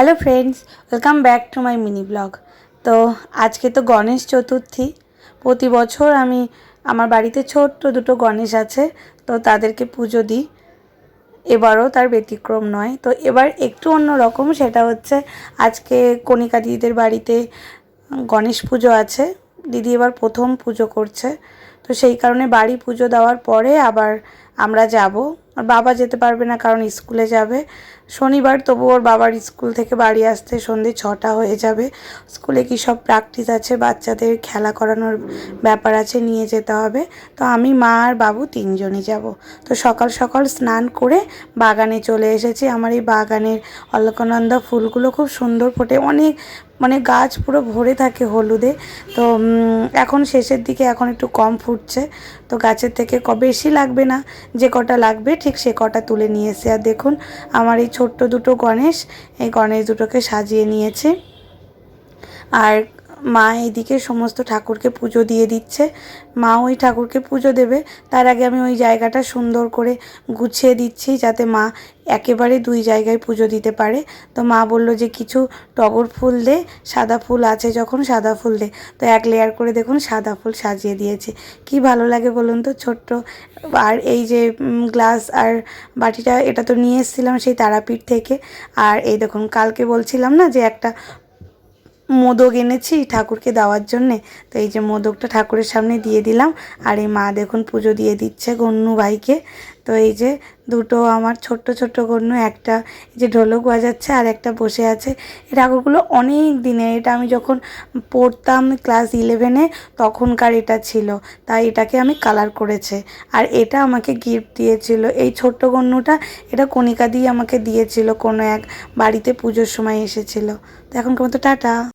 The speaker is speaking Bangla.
Hello friends welcome back to my mini blog তো আজকে তো গণেশ চতুর্থী। প্রতি বছর আমি আমার বাড়িতে ছোট্ট দুটো গণেশ আছে, তো তাদেরকে পুজো দিই। এবারও তার ব্যতিক্রম নয়। তো এবার একটু অন্য রকম, সেটা হচ্ছে আজকে কণিকা দিদিদের বাড়িতে গণেশ পুজো আছে। দিদি এবার প্রথম পুজো করছে। তো সেই কারণে বাড়ি পুজো দেওয়ার পরে আবার আমরা যাব। আর বাবা যেতে পারবে না কারণ স্কুলে যাবে। শনিবার তবু ওর বাবার স্কুল থেকে বাড়ি আসতে সন্ধে ছটা হয়ে যাবে। স্কুলে কি সব প্র্যাকটিস আছে? বাচ্চাদের খেলা করানোর ব্যাপার আছে, নিয়ে যেতে হবে। তো আমি, মা আর বাবু তিনজনই যাব। তো সকাল সকাল স্নান করে বাগানে চলে এসেছি। আমার এই বাগানের অলকানন্দা ফুলগুলো খুব সুন্দর ফোটে। অনেক মানে গাছ পুরো ভরে থাকে হলুদে। তো এখন শেষের দিকে এখন একটু কম ফুটছে। তো গাছের থেকে ক, বেশি লাগবে না। যে কটা লাগবে ঠিক সে কটা তুলে নিয়েছে। আর দেখুন, আমার এই ছোট্ট দুটো গণেশ, এই গণেশ দুটোকে সাজিয়ে নিয়েছে। আর মা এদিকে সমস্ত ঠাকুরকে পুজো দিয়ে দিচ্ছে। মা ওই ঠাকুরকে পুজো দেবে। তার আগে আমি ওই জায়গাটা সুন্দর করে গুছিয়ে দিচ্ছি যাতে মা একেবারে দুই জায়গায় পুজো দিতে পারে। তো মা বলল যে, কিছু টগর ফুল দে, সাদা ফুল আছে যখন, সাদা ফুল দে। তো এক লেয়ার করে দেখুন, সাদা ফুল সাজিয়ে দিয়েছে। কি ভালো লাগে বলুন তো, ছোট্ট। আর এই যে গ্লাস আর বাটিটা, এটা তো নিয়ে এসেছিলাম সেই তারাপীঠ থেকে। আর এই দেখুন, কালকে বলছিলাম না যে, একটা মোদক এনেছি ঠাকুরকে দেওয়ার জন্যে। তো এই যে মোদকটা ঠাকুরের সামনে দিয়ে দিলাম। আর এই মা দেখুন পুজো দিয়ে দিচ্ছে গন্নু ভাইকে। তো এই যে দুটো আমার ছোট্ট ছোট্ট গন্নু একটা এই যে ঢোলক বাজাচ্ছে আর একটা বসে আছে। এই ঠাকুরগুলো অনেক দিনের এটা আমি যখন পড়তাম ক্লাস ইলেভেনে, তখনকার এটা ছিল। তাই এটাকে আমি কালার করেছে। আর এটা আমাকে গিফট দিয়েছিল। এই ছোট্ট গন্নুটা এটা কণিকা দিয়ে আমাকে দিয়েছিল। কোনো এক বাড়িতে পুজোর সময় এসেছিল। তো এখনকার মতো টাটা।